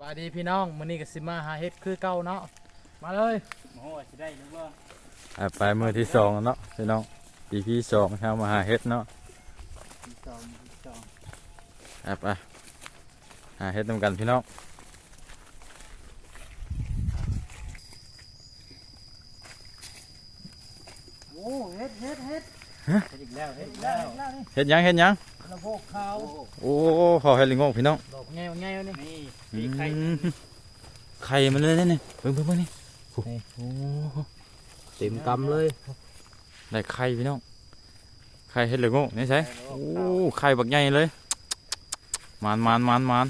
บายดีพี่น้องมื้อนี้ก็สิมาหาเฮ็ดคือเก่าเนาะมาเลยโอ้สิได้หรือว่าอะไปมือที่สองแล้วเนาะพี่น้อง EP สองเข้ามาหาเฮ็ดเนาะจองจองอะไปหาเฮ็ดนำกันพี่น้องโอ้เฮ็ดเฮ็ดเฮ็ดเฮ็ด อีกแล้วเฮ็ดอีกแล้แล้ววแล้วนี่เฮ็ดหยังเฮ็ดหยังระโพกขาวโอ้โอ้พอเฮ็ดลิงงพี่น้องดอกแง่วแง่วนี่นี่อืมีไข่มไข่มันเลยเนี่ยนี่เบิ่งเบิ่งเบิ่งนี่โอ้โหเต็มกำเลยได้ไข่พี่น้องไข่เฮ็ดลิงงนี่ใช่โอ้ไข่บักใหญ่เลยมานมานมานมาน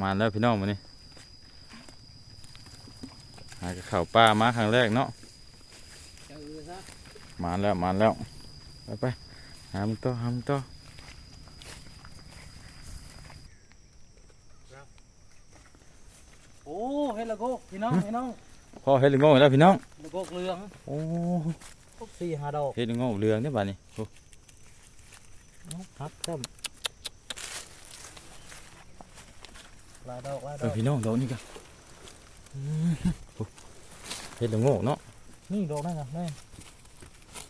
มานแล้วพี่น้องมื้อนี้หากับข้าวปลามาครั้งแรกเนาะเจอซะ มาแล้วมาแล้ว ไปไปหามึงต่อหามึงต่อโอ้เฮ็ดระโพกพี่น้องพี่น้องพ่อเฮ็ดลิงโง่แล้วพี่น้องระโพกเหลืองโอ้พวกสี่ห้าดอกเฮ็ดลิงโง่เรืองเนี่ยบ้านี้โอ้เอาครับครับหลายดอกหลายดเอออกพี่น้องดอกนี่กันโอ้เฮ็ดลิงโง่เนาะนี่ดอกนั่นน่ะแม่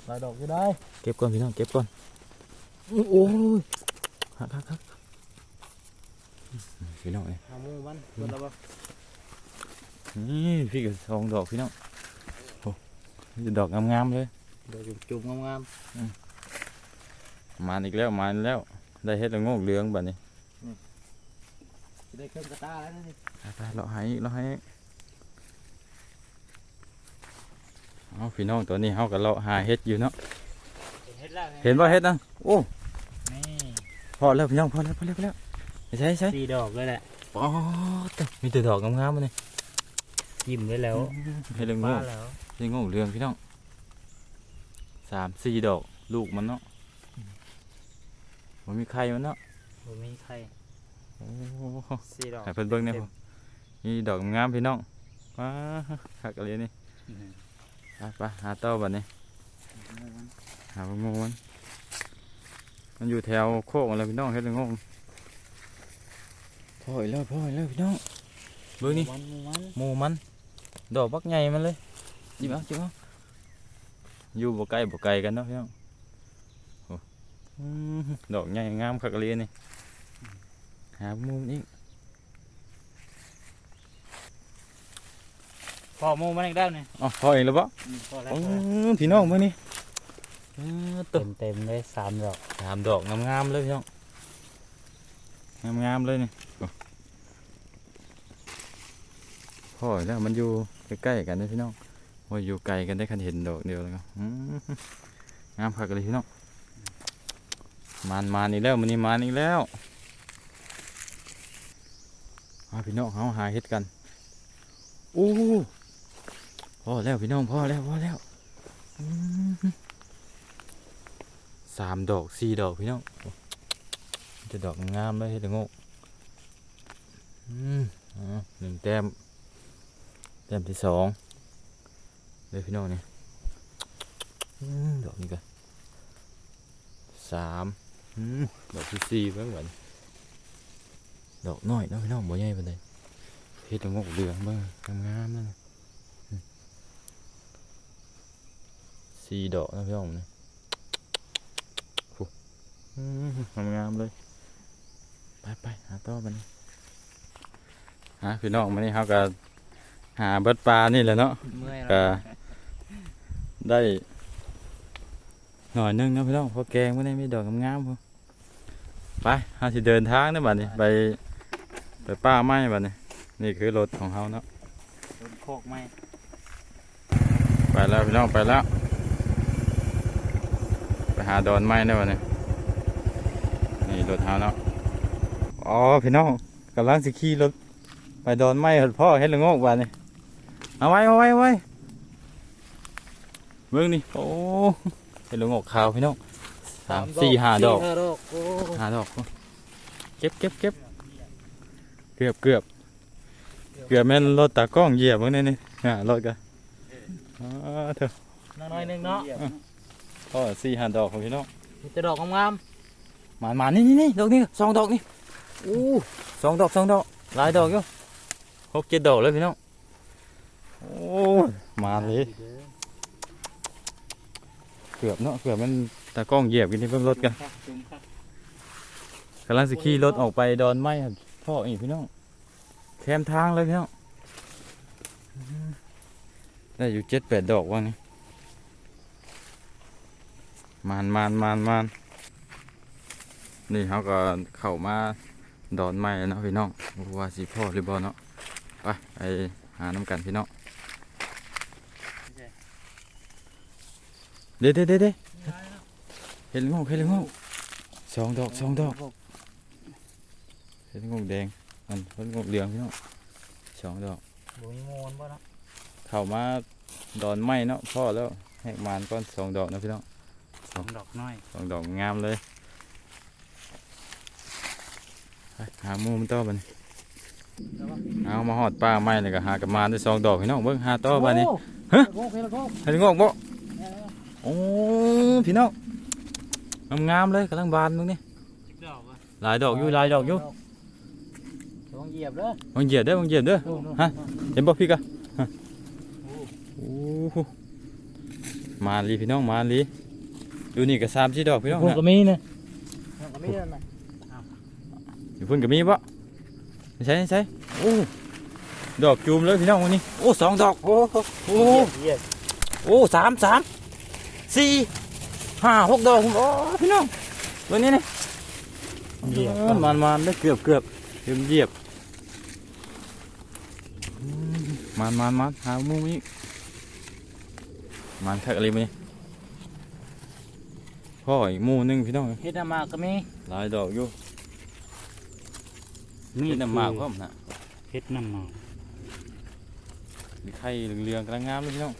หลายดอกอยู่ได้ เก็บก่อนพี่น้องเก็บก่อนโอ้ยฮักฮักฮักพี่น้องเอ้ยหาหมูมันเพิ่นละบ่นี่พี่ก็สองดอกพี่น้องโอ้นี่ดอกงามๆเลยดอกจุ่มๆงามมาอีกแล้วมาอีกแล้ว ได้เฮ็ดลิงโง่เรืองบ้านี้ๆสิได้เครื่องกระตาแล้วนี่ไปไปเราให้อีกเราให้อีก เอาพี่น้องตัวนี้เฮากับเราหาเฮ็ดอยู่เนาะเฮ็ดแล้วเห็นว่าเฮ็ดนะโอ้นี่พอแล้วพี่น้องพอแล้วพอแล้วพอแล้วใช่ใช่สี่ดอกเลยแหละอ๋อแต่มีแต่ดอกงามๆมาเลยยิ้มได้แล้วเฮ็ดเรื่องฟ้าโง่แล้วเรื่องโง่เรื่องพี่น้องสามสี่ดอกลูกมันเนาะมันมีไข่มันเนาะบ่มีไข่โอ้สี่ดอกให้เพิ่นเบิ่งเนี่ยนี่ดอกงามพี่น้องว้าคักอะไรนี่อืม ไปไปหาเต้าบัดนี้ หาบงโง่มันมันอยู่แถวโคกอะไรพี่น้องเฮ็ดเรื่องโง่พ่อยแล้วพ่อยแล้วพี่น้องเบิ่งนี่มันมันหมูมัน ดอกบักใหญ่มันเลยจิบเอาจิบเอาอยู่บ่ไกลบ่ไกลกันเนาะพี่น้องโอ้อืมดอกใหญ่งามคักเลยนี่หามุมนี้ พอหมูมันอีกแล้วนี่อ๋อพอเองแล้วบ่อืมพอแล้วโอ้พี่น้องมื้อนี้เออตึเต็มเต็มๆเลยสามดอกสามดอกงามๆเลยพี่น้องงามๆเลยนี่โอ้พอแล้วมันอยู่ใกล้ๆกันเด้อพี่น้องว่าอยู่ไกลกันได้คันเห็นดอกเดียวแล้วก็อืมงามคักเลยพี่น้องมานมานอีกแล้วมันนี้มานอีกแล้วมาพี่น้องเขาหาเห็ดกันโอ้ พอแล้วพี่น้องพอแล้วพอแล้วสามดอกสี่ดอกพี่น้องจะดอกงามเลยเห็ดละโงกหนึ่งแต้มแต้มที่สองเลยพี่น้องเนี่อืมดอกนี้กันสามดอกที่สี่เบิ่เหมือนดอกน้อยเนาะพี่น้องบ่ใหญ่ปานใดเฮ็ดละงกเหลืองเบิ่งงามๆนั่นน่ะอืม สี่ดอกนะพี่น้องนี่โอ้อืมงามๆเลย ไปไปหาต่อบัดนี้หาพี่น้องมานี่เฮาก็หาเบิดปลานี่แหละเนาะเมื่อยก็แล้วได้ หน่อยหนึงนะพี่น้องเพอแกงไม่ได้มีดอกงามๆพอไปเฮาสิเดินทางนะบัดนี้ไป ไปป้าไม้บัดนี้นี่คือรถของเฮาเนาะโดนโคกไหมไปแล้วพี่น้องไปแล้วไป หาดอนไม้นะบัดนี้นี่รถเฮาเนาะอ๋อพี่น้องกำลังสิขี่รถไปดอนไม้เฮ็ดพ่อเฮ็ดละโงกบัดนี้เอาไว้เอาไว้เอาไว้เบิ่งนี่โอ้เฮ็ดละโงกขาวพี่น้องสามสี่ห้าดอกห้าดอกโอ้หาดอกเก็บเก็บเก็บเกือบเกือบเกือบแม่นรถตากล้องเหยียบเมื่อนี่นี่อ่ารถกันอ๋อเถอะน้อยๆหนึงเนาะ พ่อสี่หาดอกของพี่น้องมีแต่ดอกงามมามานี่นี่นี่ดอกนี่สองดอกนี่อู้สองดอกสองดอกหลายดอกอยู่หกเจ็ดดอกเลยพี่น้องโอ้ยมาเลยเกือบเนาะเกือบมันตากล้องเหยียบกันที่เพิ่มรถกันครับจุ่มครับกำลังสิขี่รถออกไปดอนไม้ครับพ่ออีกพี่น้องแคมทางเลยพี่น้องอืมได้อยู่เจ็ดแปดดอกว่านี่ มานมานมานมานนี่เขาก็เข้ามาดอนไม้แล้วเนาะพี่น้องบ่รู้ว่าสิพ่อหรือบ่เนาะไปไปหาน้ำกันพี่น้องเด็ดเด็ดเด็ดเด็ดเห็นงอกเห็นงอกสองดอกสองดอกเห็ดงงแดงอันเห็ดงงเหลืองพี่น้องสองดอกบ่มีโมนบ่เนาะเข้ามาดอนไม้เนาะพ่อแล้วให้มานก้อนสองดอกนะพี่น้อง สองดอกน้อยสองดอกงามเลยไปหาหมูมันต่อบัดนเอามาหอดป้าไม้เลยก็หากับมานได้สองดอกพี่น้องเบิ่งหาต่อบัดนี้ฮะโอ้โหโอ้โหเห็ดงงบ่โอ้พี่น้องงามๆเลยกำลังบานมึงนี่สิบดอกอะหลายดอกอยู่หลายดอกอยู่ระวังเหยียบเด้อมึงเหยียบเด้อมึงเหยียบเด้อโน่นฮะเห็นบ่พี่กะฮะโอ้โอ้โหมาลีพี่น้องมาลี ดูนี่ก็สามสี่ดอกพี่น้องพวกนะก็มีนะพวกก็มีนั่นน่ะอยู่พุ่นก็มีปะใช่ใช่โอ้ดอกจูมเลยพี่น้องวันนี้โอ้สองดอกโอ้โหโอ้เหยียบโอ้สามสามสี่ห้าหกดอกโอ้พี่น้องวันนี้นี่เหยียบเออมันมันได้เกือบเกือบเกือบเหยียบอืมมันมันมันหามุมนี้มันคักอะไรมั้ย พ่ออีกหมูหนึงพี่น้องเฮ็ดน้ำหมากก็มีหลายดอกอยู่นี่นี่น้ำหมากพร้อมนะเฮ็ดน้ำหมากมีไข่เหลืองๆกำลังงามเลยพี่น้อง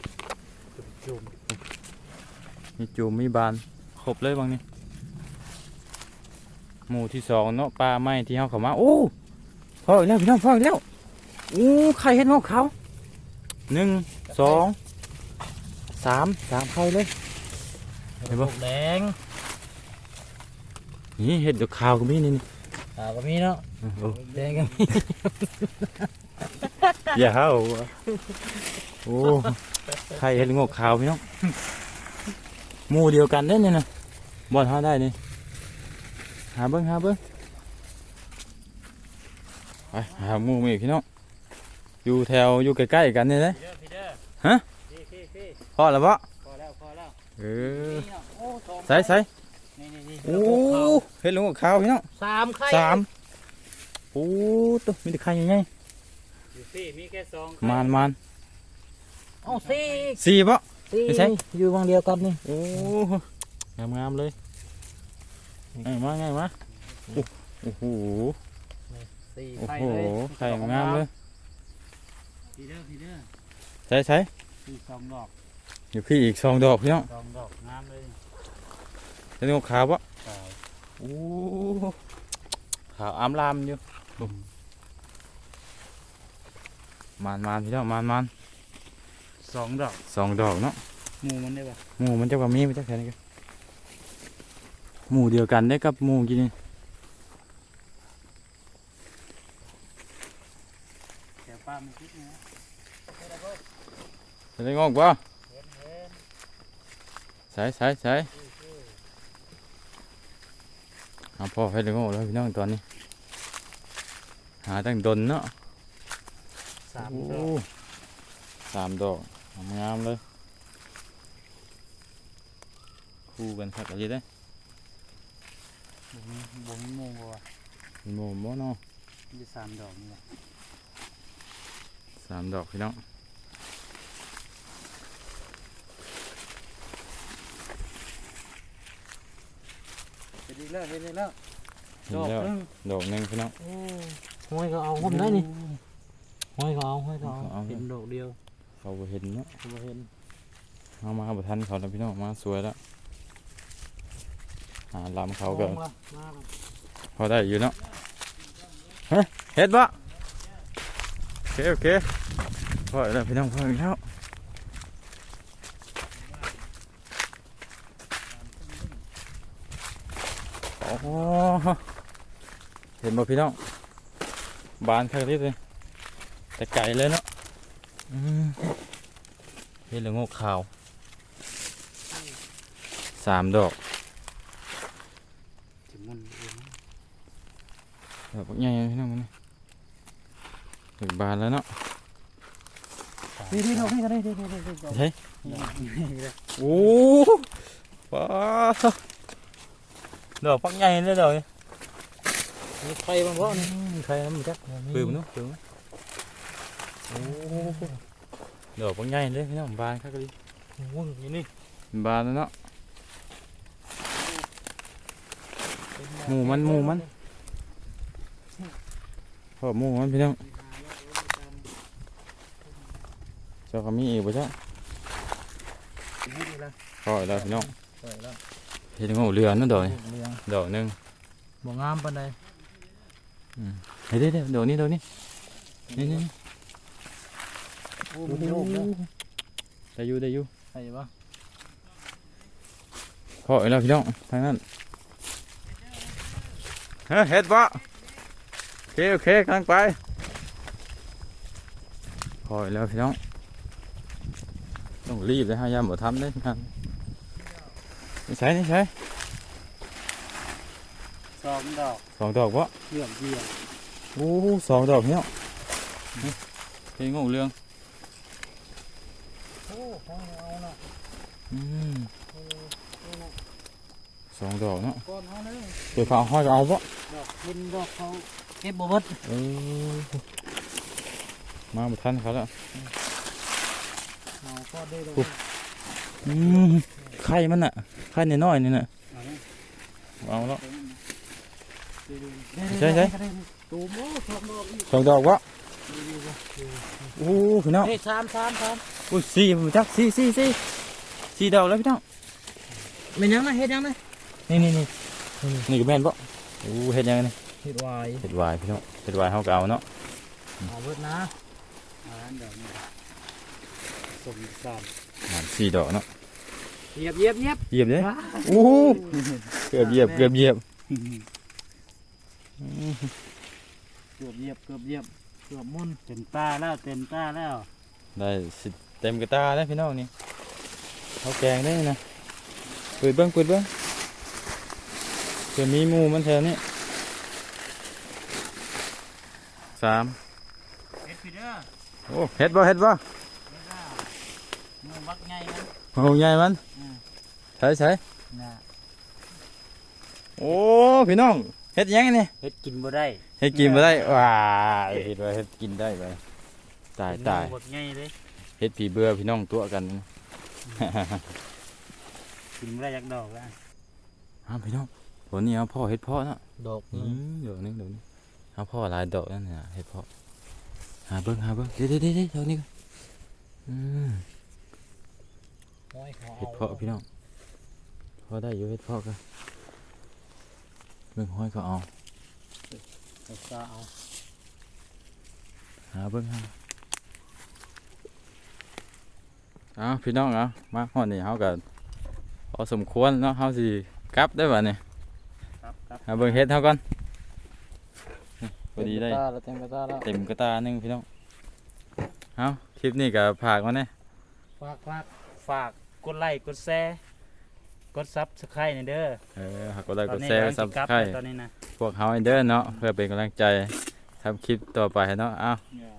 จุ่มมีจูมมีบานครบเลยบางนี่หมู่ที่สองเนาะปลาไม้ที่เขาเข้ามาโอ้พ่ออีกแล้วพี่น้องพ่ออีกแล้วโอ้ไข่เห็ดงอกขาวหนึ่งสองสามสามไข่เลยเห็นปะแดงนี่เห็ดดอกขาวก็มีนี่นี่อ่าก็มีเนาะโอ้แดงก็มีอย่าเฮาโอ้ไข่เห็ดงอกขาวพี่น้องหมู่เดียวกันเด้อเนี่ยนะบอลหาได้นี่หาเบิ้งหาเบิ้งไปหาหมู่มาอีกพี่น้องอยู่แถวอยู่ใกล้ๆกันนี่เลยพี่เด้อพี่เด้อฮะพี่พี่พี่พอแล้วป เออนี่เนาะโอ้สองใส่ใส่นี่นี่นี่โอ้เห็ดลงกับขาวพี่น้องสามไข่สามโอ้ตัวมีแต่ไข่ยังไงอยู่พี่มีแค่สองมานมานเอ้าสี่สี่ปะสี่ไม่ใช่อยู่วงเดียวกันนี่โอ้งามงามๆเลยไงมาไงมาโอ้โอ้โหสี่โอ้ไข่โหเลยไข่งามเลยพี่เด้อพี่เด้อใส่ใส่พี่สองดอก อยู่พี่อีกสองดอกพี่น้องสองดอกงามเลยเห็ดลงกับขาวปะขาวโอ้ขาวอามลามอยู่มานมานพี่น้องมานมานสองดอกสองดอกเนาะหมูมันได้ปะหมูมันจะว่ามีมันจะแค่นี้กันหมูเดียวกันได้กับหมูกินนี่แต่ป้าไม่คิดนะจะได้งอกปะ ใส่ใส่ใส่เอาพ่อให้ได้งอกแล้วพี่น้องตอนนี้ หาตั้งดนเนาะสามโอ้ดอกสามดอกงามๆเลย คู่กันคักอะไรได้บ่มีบ่มีหมูบ่วะหมูบ่เนาะมีสามดอกนี่แหละสามดอกพี่น้อง เฮ็ดอีกแล้วเฮ็ดอีกแล้วเห็นดอกแล้วหนึงดอกหนึ่งพี่น้องโอ้ห้อยก็เอาผมได้นี่ห้อยก็เอาห้อยก็เอาเอาเห็นดอกเดียวเขาบ่เห็นเนาะบ่เห็นเอามาบ่ทันเขาแล้วพี่น้องมาสวยแล้วหาลำเขาก็มองละมาละพอได้อยู่เนาะเฮ้ยเฮ็ดบ่โอเคโอเคพอแล้วพี่น้องพอแล้วโอ้ เห็นบ่พี่น้องบานคักนิดเลยแต่ไก่เลยเนาะเฮ็ดละโงกขาวสามดอกจะมุนเองดอกบักใหญ่พี่น้องมันถึงบานแล้วเนาะนี่นี่เราให้กันได้ได้ได้ได้ได้ใช่โอ้ว้าดอกปักใหญ่เลยดอกนี่ มีไฟมันเพราะนี่ใครน้ำมันจักปืนเนาะปืนโอ้ดอกปักใหญ่เลยพี่น้องบานคักเลยวุ้งอยู่นี่บานแล้วเนาะหมูมันหมูมันพอหมูมันพี่น้องเจ้าก็มีอีกบ่จ้ะนี่ละพอแล้วพี่น้องใส่แล้วเห็นงูเรือนั่นดอกนี่เลี้ยงดอกหนึงบ่งามปานใด เฮ้ยเดี๋ยวเดี๋ยวดอกนี้ดอกนี้นี่นี่นี่โอ้มันโยกเด้อได้อยู่ได้อยู่ใส่ปะพอแล้วพี่น้องทางนั้นเฮ้ยเฮ็ดบ่โอเคโอเคกำลังไปพอแล้วพี่น้องต้องรีบเลยฮะยามบ่ทำเลยงานนี่ใช่นี่ใช่ สองดอกสองดอกวะเกี่ยวเกี่ยวโอ้สองดอกพี่น้องนี่เพลงงูเรืองโอ้ของเอาน่ะอืมสองดอกเนาะก้อนเอาเลยเดี๋ยวเขาห้อยก็เอาปะดอกกินดอกเขาเก็บบ่เบิดเออมาบ่ทันเขาแล้วเอาก้อนได้ดอกอืมไข่มันน่ะไข่น้อยๆนี่น่ะเอาเนี่ยเอาแล้วได้ ใช่ใช่ได้ได้ตูมโอ้สองดอกอีกสองดอกวะโอ้พี่น้องเฮ้ยสามสามสามโอ้ยสี่ผมจักสี่สี่สี่สี่ดอกแล้วพี่น้องเป็นยังไงเฮ็ดยังไงนี่นี่นี่นี่ก็แม่นปะโอ้เฮ็ดยังไงนี่เฮ็ดวายเฮ็ดวายพี่น้องเฮ็ดวายเฮาก็เอาเนาะเอาเบิดนะเอาอันดอกนี้สมสามประมาณสี่ดอกเนาะเหยียบเหยียบเหยียบเหยียบเลยโอ้เกือบเหยียบเกือบเหยียบ เกือบเหยียบเกือบเหยียบเกือบมุนเต็มตาแล้วเต็มตาแล้วได้สิเต็มกระตาแล้วพี่น้องนี่เขาแกงได้นะเปิดเบิ้งเปิดเบิ้งเผื่อมีหมูมันแถวนี้สามเฮ็ดพี่เด้อโอ้เฮ็ดบ่เฮ็ดบ่เฮ็ดว่าหมูบักใหญ่นะโอ้ใหญ่มันอืมใช่ใช่น่ะโอ้พี่น้อง เฮ็ดหยังไงนี่เฮ็ดกินบ่ได้เฮ็ดกินบ่ได้ว้ายเฮ็ดว่าเฮ็ดกินได้ไปตายตายบดง่ายเลยเฮ็ดผีเบื่อพี่น้องตัวกันกินบ่ได้ยักดอกแล้วอ้าวพี่น้องผลนี้เอาพ่อเฮ็ดพ่อเนาะดอกอืมเดี๋ยวนึงเดี๋ยวนี้เอาพ่อหลายดอกนั่นน่ะเฮ็ดพ่อหาเบิ่งหาเบิ่งเดี๋ยวเดี๋ยวเดี๋ยวเดี๋ยวเดี๋ยวนี้ก่อนอืมห้อยเขาเฮ็ดพ่อพี่น้องพอได้อยู่เฮ็ดพ่อกัน เบิ่งห้อยก็เอาเอาซาเอาหาเบิ่งหาเอาพี่น้องเอามาฮอดนี่เฮาก็พอสมควรเนาะเฮาสิกลับได้บ่เนี่ยครับครับหาเบิ่งเฮ็ดเฮาก่อนนี่พอดีได้เต็มกระตาแล้วเต็มกระตาแล้วเต็มกระตาหนึงพี่น้องเอาคลิปนี้ก็ฝากมาแน่ฝากฝากฝากกดไลค์กดแชร์ กดซับสไครต์เด้อเออหากกดไลค์ตกอนดนี้แชร์กำลังซัสิบกลับสไครแล้วตอนนี้นะพวกเฮาเด้อเนาะเพื่อเป็นกำลังใจทำคลิปต่อไปเนาะเอาเอ